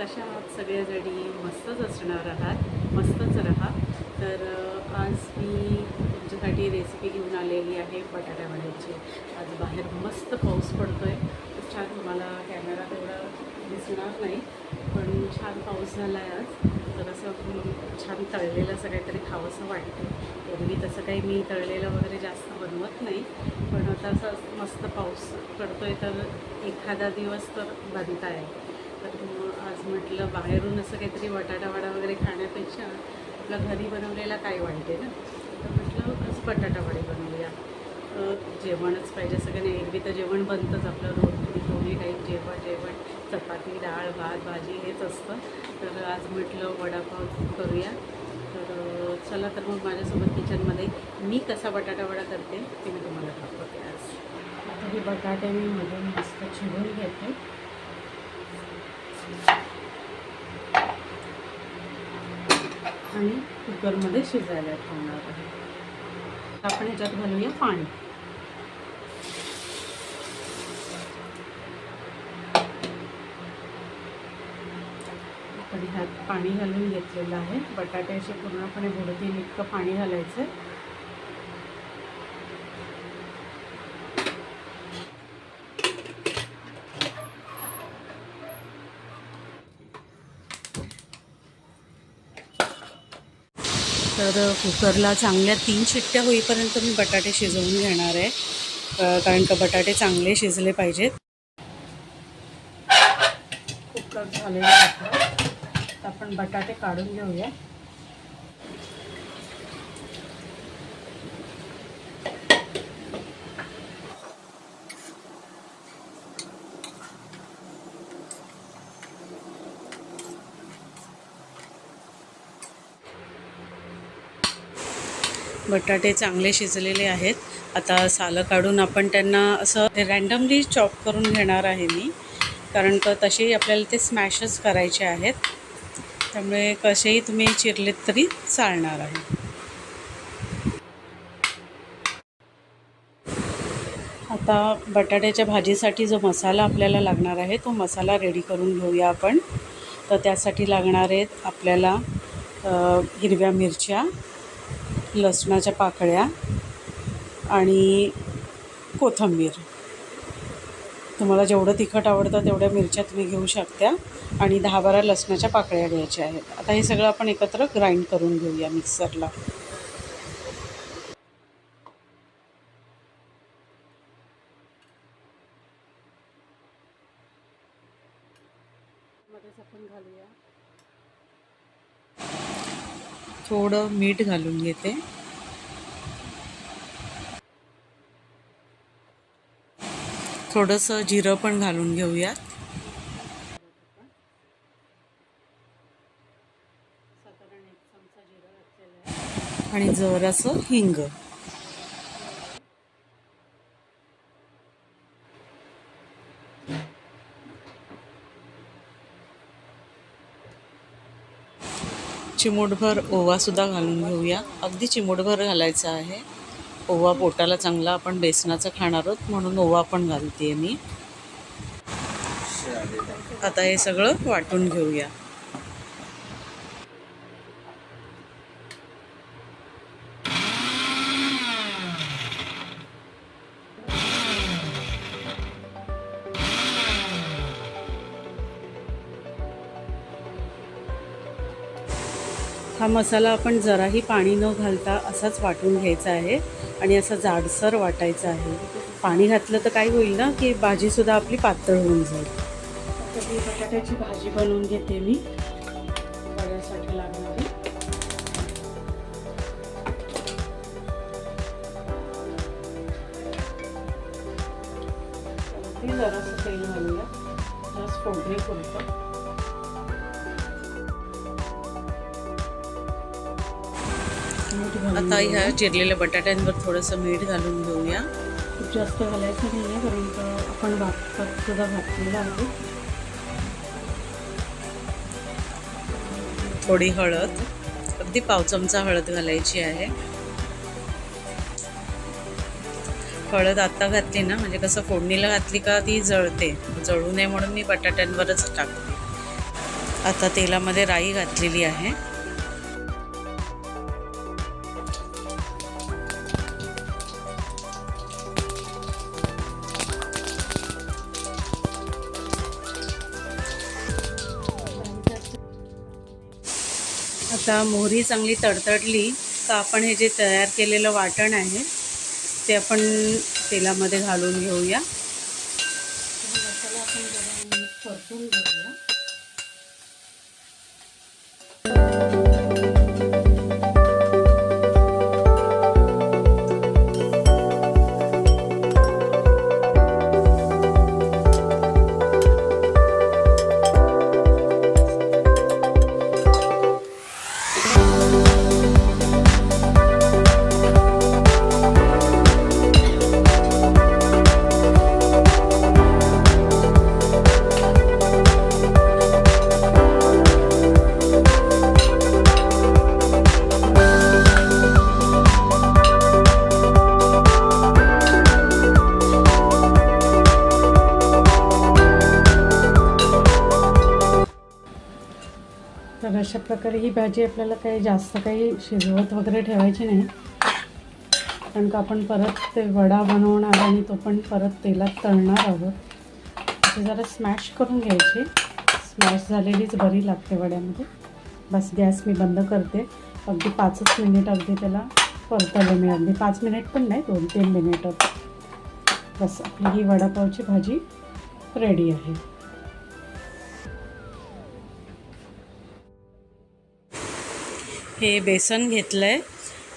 कशा आहात सगळ्याजणी? मस्तच असणार आहात. मस्तच राहा. तर आज मी तुमच्यासाठी रेसिपी घेऊन आलेली आहे बटाट्या वड्याची आज बाहेर मस्त पाऊस पडतो आहे खूप छान तुम्हाला कॅमेरा तेवढा दिसणार नाही पण छान पाऊस झाला आहे आज. तर असं छान तळलेलं असं काहीतरी खावंसं वाटतं एरवी तसं काही मी तळलेलं वगैरे जास्त बनवत नाही पण आता असं मस्त पाऊस पडतो आहे तर एखादा दिवस तर बनता आहे तर मग आज म्हटलं बाहेरून असं काहीतरी बटाटा वडा वगैरे खाण्यापेक्षा आपलं घरी बनवलेला काय वाटते ना? तर म्हटलं आज बटाटा वडे बनवूया. जेवणच पाहिजे सगळ्यांनी एरवी तर जेवण बनतंच आपलं रोटी दोन्ही काही जेवण जेवण चपाती डाळ भात भाजी हेच असतं. तर आज म्हटलं वडापाव करूया. तर चला तर मग माझ्यासोबत किचनमध्ये मी कसा बटाटा वडा करते ते मी तुम्हाला दाखवते आज. आता हे बटाटे मी मधून मस्त चिरून घेते. आणि कुकरमध्ये शिजायला ठेवणार आहे. आपण ह्याच्यात घालूया पाणी. आपण ह्यात पाणी घालून घेतलेलं आहे. बटाटे असे पूर्णपणे बुडतील इतकं पाणी घालायचं तर कुकरला चांगल्या तीन शिट्ट्या होईपर्यंत मी बटाटे शिजवून घेणार आहे. कारण का बटाटे चांगले शिजले पाहिजेत. कुकर झालेलं तर आपण बटाटे काढून घेऊया. बटाटे चांगले शिजलेले आहेत. आता सालं काढून आपण त्यांना असं रँडमली चॉप करून घेणार आहे मी. कारण का तसेही आपल्याला ते स्मॅशच करायचे आहेत. त्यामुळे कसेही तुम्ही चिरलेत तरी चालणार आहे. आता बटाट्याच्या भाजीसाठी जो मसाला आपल्याला लागणार आहे तो मसाला रेडी करून घेऊया आपण. तर त्यासाठी लागणार आहेत आपल्याला हिरव्या मिरच्या लसणाच्या पाकळ्या आणि कोथिंबीर. तुम्हाला जेवढं तिखट आवडतं तेवढ्या मिरच्या तुम्ही घेऊ शकता आणि दहा बारा लसणाच्या पाकळ्या घ्यायच्या आहेत. आता हे सगळं आपण एकत्र ग्राइंड करून घेऊया मिक्सरला मध्येच आपण घालूया. थोडं मीठ घालून घेते. थोडंसं जिरं पण घालून घेऊयात. आणि जरासं हिंग. चिमूटभर ओवासुद्धा घालून घेऊया. अगदी चिमूटभर घालायचा आहे. ओवा पोटाला चांगला आपण बेसनाचं खाणार आहोत म्हणून ओवा पण घालते मी. आता हे सगळं वाटून घेऊया. हा मसाला आपण जराही पाणी न घालता असाच वाटून घ्यायचा आहे आणि असं जाडसर वाटायचं आहे. पाणी घातलं तर काय होईल ना की भाजीसुद्धा आपली पातळ होऊन जाईल. तर बटाट्याची भाजी बनवून घेते मी. वड्यासाठी लागणारी ती जरासं तेल घालूया. जरा फोडणी पुरतं आता ह्या चिरलेल्या बटाट्यांवर थोडंसं मीठ घालून घेऊया. खूप जास्त घालायचं नाही आहे कारण का आपण भातात सुद्धा घातलेलं आहे. थोडी हळद अगदी पाव चमचा हळद घालायची आहे. हळद आता घातली ना म्हणजे कसं फोडणीला घातली का ती जळते. जळू नये म्हणून मी बटाट्यांवरच टाकते. आता तेलामध्ये राई घातलेली आहे. आता मोहरी चांगली तडतडली का आपण हे जे तयार केलेलं वाटण आहे ते आपण तेलामध्ये घालून घेऊया. तर अशा प्रकारे ही भाजी आपल्याला काही जास्त काही शिजवत वगैरे ठेवायची नाही. कारण का आपण परत ते वडा बनवणार आणि तो पण परत तेलात तळणार आहोत. ते जरा स्मॅश करून घ्यायची. स्मॅश झालेलीच बरी लागते वड्यामध्ये. बस गॅस मी बंद करते. अगदी पाचच मिनिट अगदी त्याला परतलं मी अगदी पाच मिनिट पण नाही दोन तीन मिनिटं. बस आपली ही वडापावची भाजी रेडी आहे. हे बेसन घेतलं आहे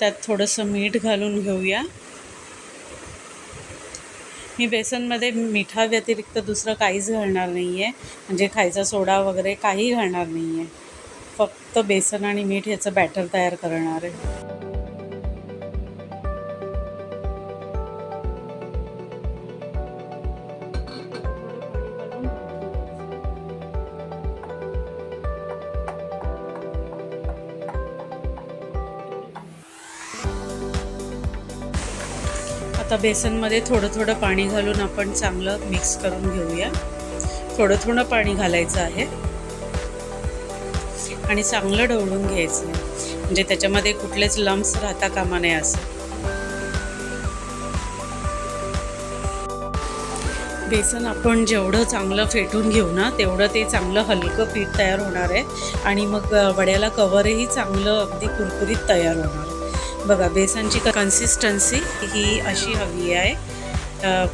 त्यात थोडंसं मीठ घालून घेऊया. मी बेसनमध्ये मिठा व्यतिरिक्त दुसरं काहीच घालणार नाही आहे म्हणजे खायचा सोडा वगैरे काही घालणार नाही आहे फक्त बेसन आणि मीठ ह्याचं बॅटर तयार करणार आहे. आता बेसनमध्ये थोडं थोडं पाणी घालून आपण चांगलं मिक्स करून घेऊया. थोडं थोडं पाणी घालायचं आहे. आणि चांगलं ढवळून घ्यायचं. आहे म्हणजे त्याच्यामध्ये कुठलेच लम्स राहता कामा नये असं. बेसन आपण जेवढं चांगलं फेटून घेऊ ना तेवढं ते चांगलं हलकं पीठ तयार होणार आहे. आणि मग वड्याला कवरही चांगलं अगदी कुरकुरीत तयार होणार आहे. बघा बेसनची कन्सिस्टन्सी ही अशी हवी आहे.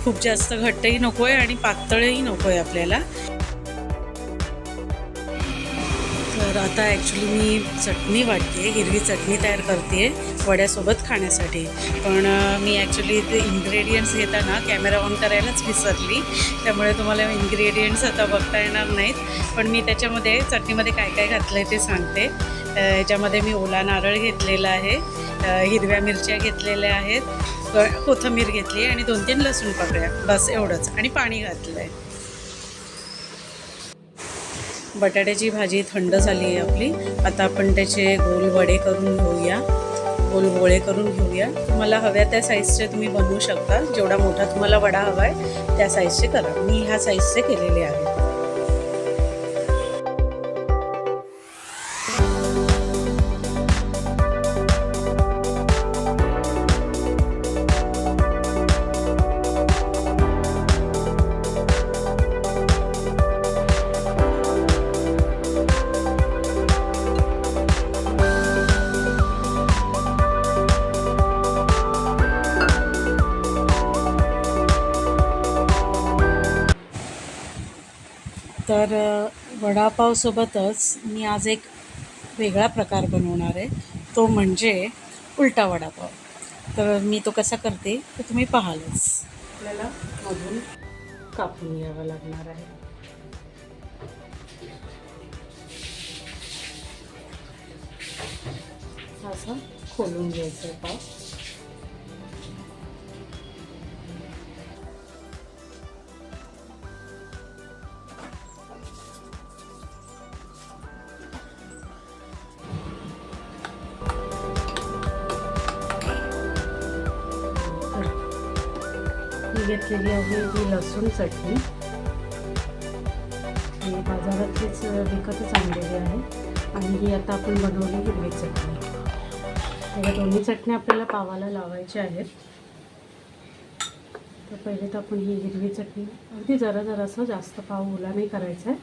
खूप जास्त घट्टही नको आहे आणि पातळही नको आहे आपल्याला. तर आता ॲक्च्युली मी चटणी वाटते हिरवी चटणी तयार करते वड्यासोबत खाण्यासाठी. पण मी ॲक्च्युली ते इन्ग्रेडियंट्स घेताना कॅमेरा ऑन करायलाच विसरली. त्यामुळे तुम्हाला इन्ग्रेडियंट्स आता बघता येणार नाहीत. पण मी त्याच्यामध्ये चटणीमध्ये काय काय घातलं आहे ते सांगते. याच्यामध्ये मी ओला नारळ घेतलेला आहे हिरव्या मिरच्या घेतलेल्या आहेत कोथंबीर कोथिंबीर घेतली आणि दोन तीन लसूण पाकळ्या. बस एवढंच. आणि पाणी घातलं आहे बटाट्याची भाजी थंड झाली आहे आपली. आता आपण त्याचे गोल वडे करून घेऊया. गोल गोळे करून घेऊया. तुम्हाला हव्या त्या साईजचे तुम्ही बनवू शकता. जेवढा मोठा तुम्हाला वडा हवा आहे त्या साईजचे करा. मी ह्या साईजचे केलेले आहे तर वडापावसोबतच मी आज एक वेगळा प्रकार बनवणार आहे. तो म्हणजे उलटा वडापाव. तर मी तो कसा करते तर तुम्ही पाहालच. आपल्याला मधून कापून घ्यावा लागणार आहे. असं खोलून घ्यायचं पाव. केली आहे ही लसूण चटणी. ही बाजारातलीच विकतच आणलेली आहे. आणि ही आता आपण बनवली हिरवी चटणी. या दोन्ही चटण्या आपल्याला पावाला लावायच्या आहेत. तर पहिले तर आपण ही हिरवी चटणी. अगदी जरा जरासं जास्त पाव ओला नाही करायचा आहे.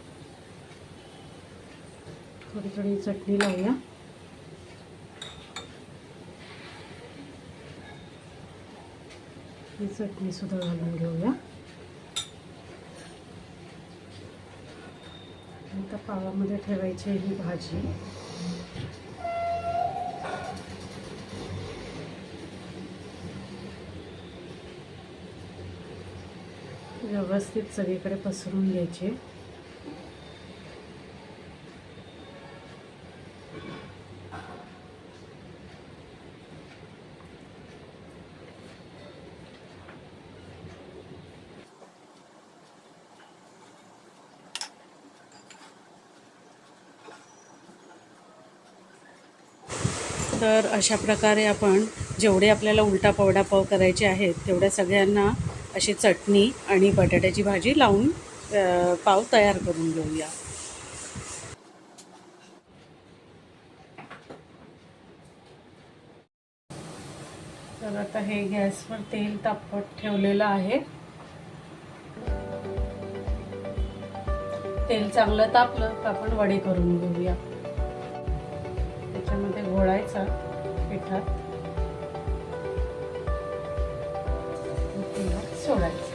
थोडी थोडी चटणी लावूया. ही चटणीसुद्धा घालून घेऊया आता पावामध्ये ठेवायची ही भाजी. व्यवस्थित सगळीकडे पसरून घ्यायचे. तर अशा प्रकारे आपण जेवढे आपल्याला उलटा पावडापाव करायचे आहेत तेवढ्या सगळ्यांना अशी चटणी आणि बटाट्याची भाजी लावून पाव तयार करून घेऊया. तर आता हे गॅसवर तेल तापत ठेवलेलं आहे. तेल चांगलं तापलं तर आपण वडे करून घेऊया. त्याच्यामध्ये घोळायचा पिठात. सोडायचं.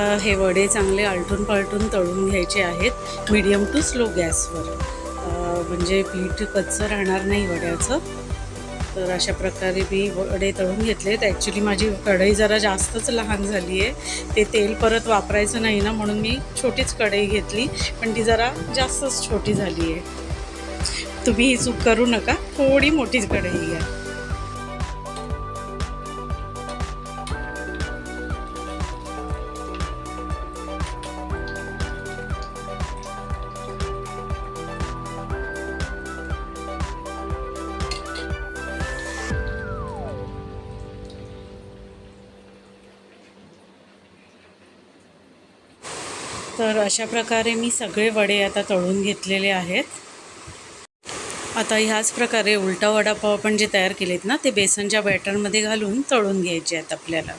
आता हे वडे चांगले आलटून पालटून तळून घ्यायचे आहेत. मीडियम टू स्लो गॅसवर म्हणजे पीठ कच्चं राहणार नाही वड्याचं. तर अशा प्रकारे मी वडे तळून घेतलेत. ॲक्च्युली माझी कढई जरा जास्तच लहान झाली आहे ते तेल परत वापरायचं नाही ना म्हणून मी छोटीच कढई घेतली. पण ती जरा जास्तच छोटी झाली आहे तुम्ही ही चूक करू नका. थोडी मोठीच कढई घ्या. अशा प्रकारे मी सगळे वडे आता तळून घेतलेले आहेत. आता ह्याच प्रकारे उलटा वडापाव आपण जे तयार केलेत ना ते बेसनच्या बॅटरमध्ये घालून तळून घ्यायचे आहेत आपल्याला.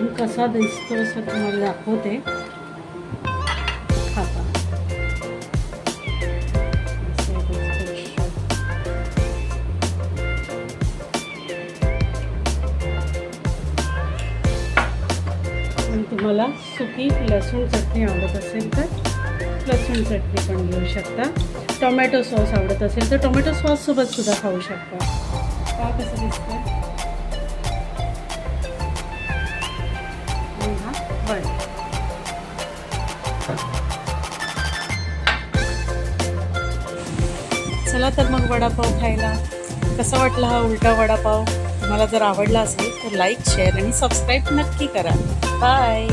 पण कसा दिसतो असं तुम्हाला दाखवते. खाता तुम्हाला सुकी लसूण चटणी आवडत असेल तर लसूण चटणी पण घेऊ शकता. टोमॅटो सॉस आवडत असेल तर टोमॅटो सॉससोबत सुद्धा खाऊ शकता. का कसं दिसतं आणि चला तर मग वडापाव खायला. कसा वाटला हा उलटा वडापाव? तुम्हाला जर आवडला असेल तर लाईक शेअर आणि सबस्क्राईब नक्की करा. बाय